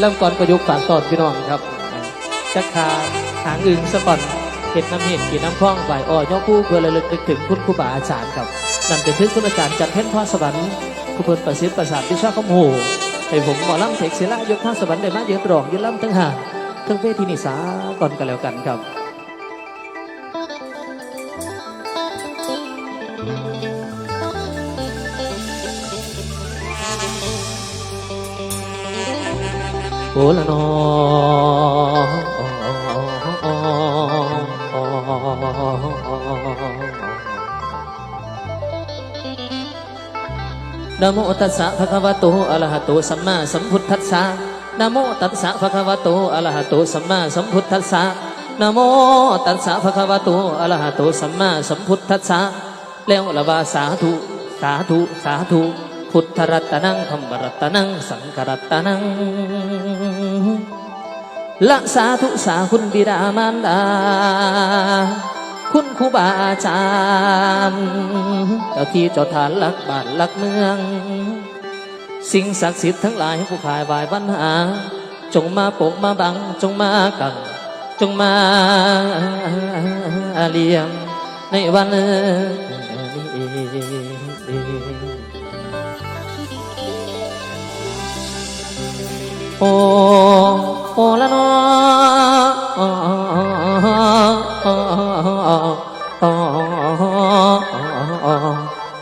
เป็นลำก่อนประยุกต์ฝากตอนพี่น้องครับจักขาหางอึงสะก่อนเห็ดน้ำเห็ดกีน้ำคล้องใบอ้อยอคู่เพื่อระลึกถึงคุณครูบาอาจารย์ครับนั่นเป็นถึงคุณอาจารย์จันเพ็ญพ่อสวรรค์ครูเพิ่นประสิทธิ์ประสาทวิชาคำโหให้ผมหมอลำเทกเสละยกท่าสวรรค์ได้มาเยือนรองยืนลำทั้งหางทั้งเวทีนิสาก่อนกันแล้วกันครับ โอละนอนะโมตัสสะภะคะวะโตอะระหะโตสัมมาสัมพุทธัสสะนะโมตัสสะภะคะวะโตอะระหะโตสัมมาสัมพุทธัสสะนะโมตัสสะภะคะวะโตอะระหะโตสัมมาสัมพุทธัสสะแล้วละวาสาธุสาธุสาธุ พุทธรัตนังธรรมรัตนัง สังฆรัตนัง ละสาธุสาคุณบิดามารดา คุณครูบาอาจารย์เจ้าที่เจ้าฐานลักบ้านลักเมือง สิ่งศักดิ์สิทธิ์ทั้งหลายผู้ขายบายปัญหา จงมาปกมาบัง จงมากังจงมาเลี้ยงในวันนี้ โอโอละนอ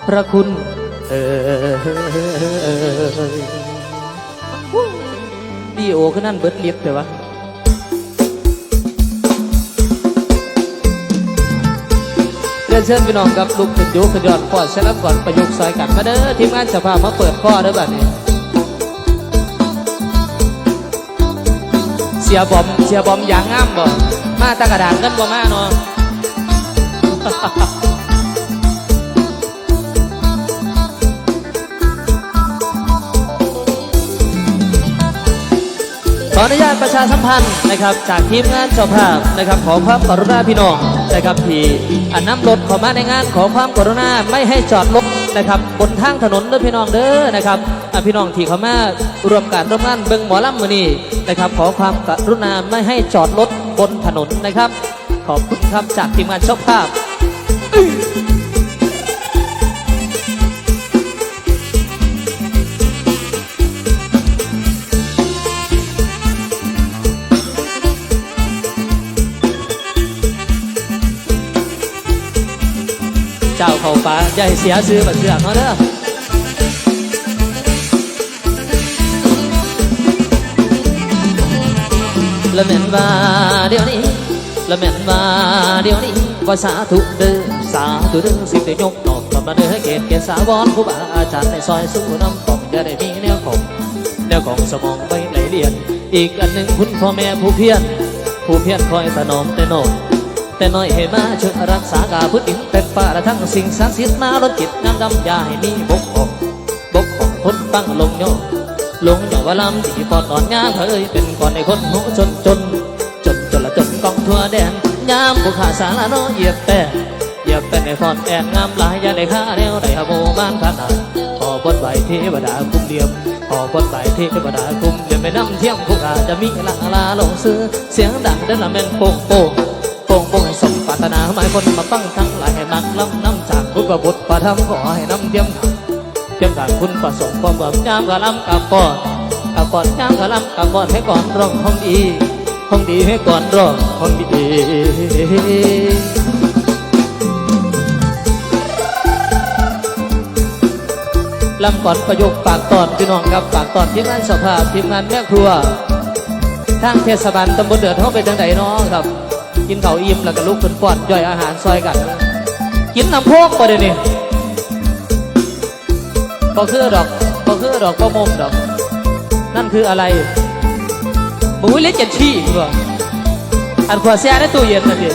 พระคุณเออดีโอคือนั่นเบิดเลียบแต่วะเรียนเชิญพี่น้องกับลูกขึ้นยุขึ้นยอดก่อนเสร็จแล้วก่อนประยุกต์ซอยกันมาเด้อทีมงานสภามาเปิดข้อเด้อบัดนี้ สียบอมเสียบอมอย่างงามบ่มาตะกระดานกันบ่มาเนาะขออนุญาตประชาสัมพันธ์นะครับ จากทีมงานเจ้าภาพนะครับขอความกรุณาพี่น้องนะครับที่อันนำรถข้ามาในงานขอความกรุณาไม่ให้จอดรถ นะครับบนทางถนนเด้อพี่น้องเด้อนะครับพี่น้องที่เขามารวมการร่วมงานเบิ้งหมอลำมือนี่นะครับขอความกรุณาไม่ให้จอดรถบนถนนนะครับ ขอบคุณครับจากทีมงานชอบภาพ เจ้าเขาป่าอย่าให้เสียซื้อบัตรเสือกเขาเด้อละเม็นว่าเดี๋ยวนี้ละเม็นว่าเดี๋ยวนี้ว่าสาธุเด้อสาธุเด้อสิได้ยกนอกกับมาเด้อเกตเกศสาวรผู้บาอาจารย์ในซอยสู้น้ำปองจะได้มีแนวของแนวของสมองไปไหลเลียน อีกอันหนึ่งคุณพ่อแม่ผู้เพียรผู้เพียรคอยถนอมแต่โนม แต่น้อยให้มาช่วยรักษากาพุทธินเป็นป่าและทั้งสิ่งศักดิ์สิทธิ์มาลดจิตงามดำยาให้มีบกองบกองพ้นฟังลงโยลงอย่างว่าลำที่ปอดอ่อนงามเคยเป็นก่อนในคนหัวจนจนจนจนละจนกองทั่วแดนยามผู้ขาสารโนเหยียบแต่เหยียบแต่ในฟอนแอนงามหลายย่าได้าเดียวได้ฮะโบมานขนาดขอบนใบเทวดาคุ้มเดียมขอบนใบเทวดาคุ้มเดียมไม่นำเทียมผู้ขาจะมีลังลาลงซื้อเสียงดังเดินละแม่นโป่งโป่ง โป่งโป่งให้สมปรารถนาหมายคนมาฟังทั้งหลายให้มักล้ำน้ำจากพุทธบุตรประธรรมขอให้น้ำเทียมขังเทียมขังคุณประสงค์ความเบิกยามกะล้ำกับก่อนกับก่อนยามกะล้ำกับก่อนให้ก่อนร้องห้องดีห้องดีให้ก่อนร้องห้องดีลำก่อนประโยคปากตอนพี่น้องครับปากตอนทีมงานสภาพทีมงานแม่ครัวทางเทศบาลตำบลเดือดเขาเป็นจังไดเนาะครับ กินข้าวอิ่มแล้วก็ลุกขึ้นป้อนย่อยอาหารซอยกัน กินน้ำโพกไปเดี๋ยวนี้ก็คือดอกก็คือดอกก็มมดอก นั่นคืออะไรบุ้ยเล็กเจ็ดชี้เหรออันขวดแซ่ในตู้เย็นนะพี่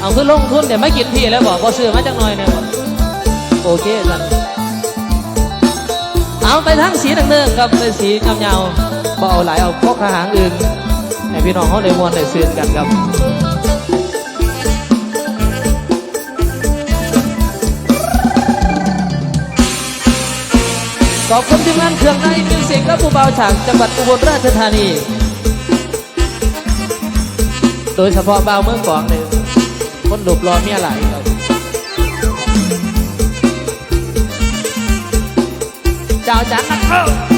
เอาคือลงทุนเดี๋ยวไม่กินพี่แล้วบอกพอซื้อมาจังหน่อยเนี่ยบอกโอเคกันเอาไปทั้งสีดังเนิงครับเป็นสีเงาๆบ่เอาหลายเอาพวกอาหารอื่น ให้พี่น้องเขาได้มวนได้ซื้อกันครับขอบคุณทีมงานเครื่องในมิวสิกและผู้เบาฉากจังหวัดอุบลราชธานี โดยเฉพาะเบาเมืองกองเลยคนหลบรอเมียหลายครับเจ้าจันนักเข้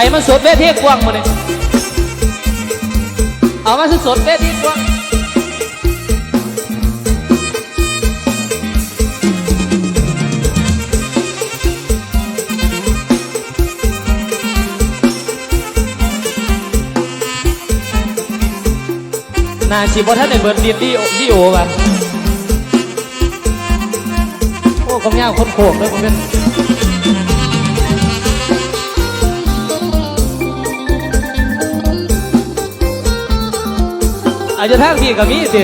ไปมาสดเวทีกว้างมาเลยเอามาสดเวทีกว้างนาชีบท่านในเบิร์ดดีดีดีโอป่ะโอ้กำยาวคนโขกเลยผมเป็น จะทั้งพี่กับมีสิ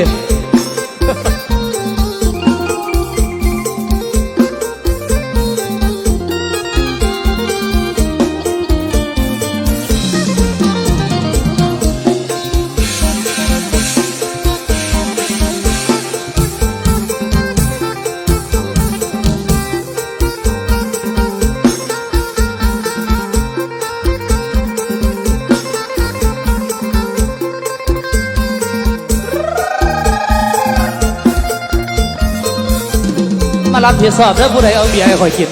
รับผิดชอบแล้วผู้ใดเอาเบียร์ให้คอยกิน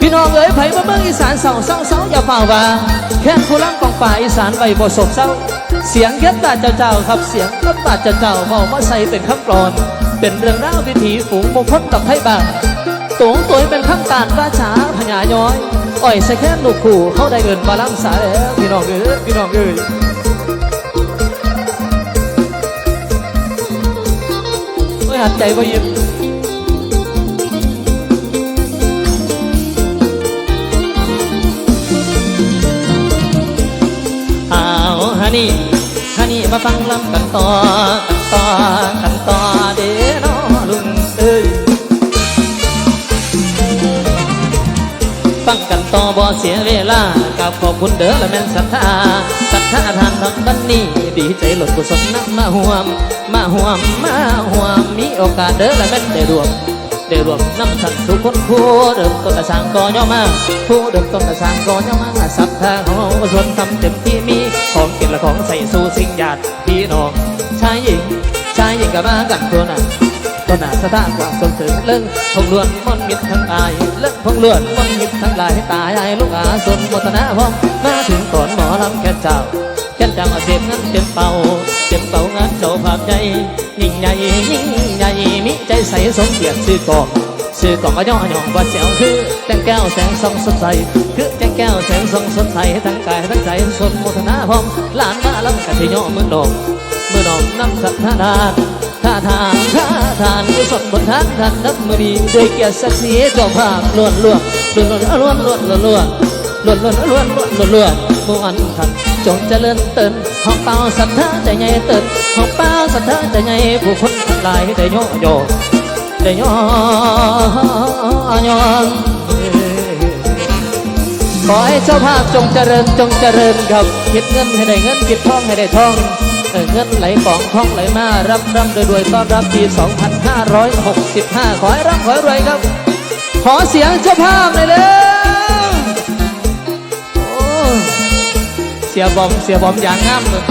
พี่น้องเอ๋ยไผมาเมืองอีสานเศร้าเศร้าเศร้าอย่าเฝ้าว่า แค่ผู้ล่ำกองป่าอีสานไว้บ่ศกเศร้า เสียงแค่ตาเจ้าเจ้าครับเสียงก็ตาเจ้าเจ้าเมามาใส่เป็นคำกรอน เป็นเรื่องราววิถีฝูงมงคลกับไทยบ้านตวงตัวเป็นคำตานว่าชาพญาย้อย อ่อยใส่แค่ลูกขู่เขาได้เงินมาล้ำสาแล้วพี่น้องเอ๋ยพี่น้องเอ๋ย ใจว่ายิ้มเอาฮันนี่ฮันนี่มาฟังลำกันต่อกันต่อกันต่อเด้อนอลุงเอ้ยฟังกันต่อบ่เสียเวลากับขอบคุณเด้อและแม่นศรัทธาศรัทธาทานทั้งบันนี้ดีใจหลดกุศลนักมาห่วม มาห่วมมาห่วมมีโอกาสเด้อและแม่นได้รวมได้รวมน้ำสันทุกคนผู้เริ่มต้นกระสร้างก่อย่อมาผู้เริ่มต้นกระสร้างก่อย่อมาศรัทธาของเราก็ชวนทำเต็มที่มีของกินและของใส่สู่สิ่งญาติพี่น้องชายหญิงชายหญิงกับมากันตัวน่ะก็น่าสะท้านควาสมถึงเรื่องพงล้วนมนมิตรทั้งอายเรื่องพงล้วนมนมิตรทั้งหลายตายายลูกอาสนโมทนาพร้อมมาถึงก่อนหมอลำแค่เจ้าแค่จังอาเสียบเงินเต็มเป่า เต็มเป่างานเจ้าภาพใหญ่ยิ่งใหญ่ยิ่งใหญ่มิใจใสสมเกียรติซื้อกองซื้อกองก็ย่อย่องว่าแจ๋วคือแจ้งแก้วแสงส่องสดใสคือแจ้งแก้วแสงส่องสดใสทั้งกายทั้งใจสนโมทนาพร้อมลานมาลำกันที่ย่อมือดอกมือดอกน้ำสัทธาทาท่าทางท่าทานกุศลบนทางท่านนับมือดีด้วยเกียรติศักดิ์ศรีเจ้าภาพล้วนล้วนล้วนล้วนล้วนล้วนล้วนล้วนล้วนล้วนล้วนล้วนล้วนมวนท่านจงเจริญเติน ห้องเป่าศรัทธาใจใหญ่ตินห้องเป่าศรัทธาใจใหญ่ผู้คนทั้งหลายได้ย่อโยได้ย่อยอนขอให้เจ้าภาพจงเจริญจงเจริญครับคิดเงินให้ได้เงินคิดทองให้ได้ทองเงินไหลกองทองไหลมารับร่ำรวยรวยต้อนรับปี 2565 ขอให้ร่ำขอให้รวยครับ ขอเสียงเจ้าภาพเลยเด้อ สียบอมเสียบอมอย่างงามเลย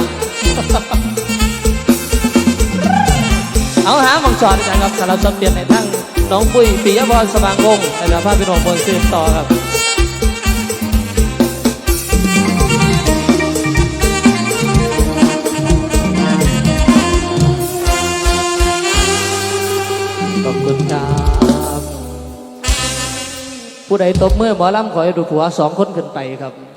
เอาหาหมองจอดกันครับสำหรับสมเด็จในทั้งน้องปุ้ยปิยพรสว่างวงศ์และภาพพี่น้องบนซีนต่อครับขอบคุณครับผู้ใดตบมือหมอลำขอให้ดูผัวสองคนขึ้นไปครับ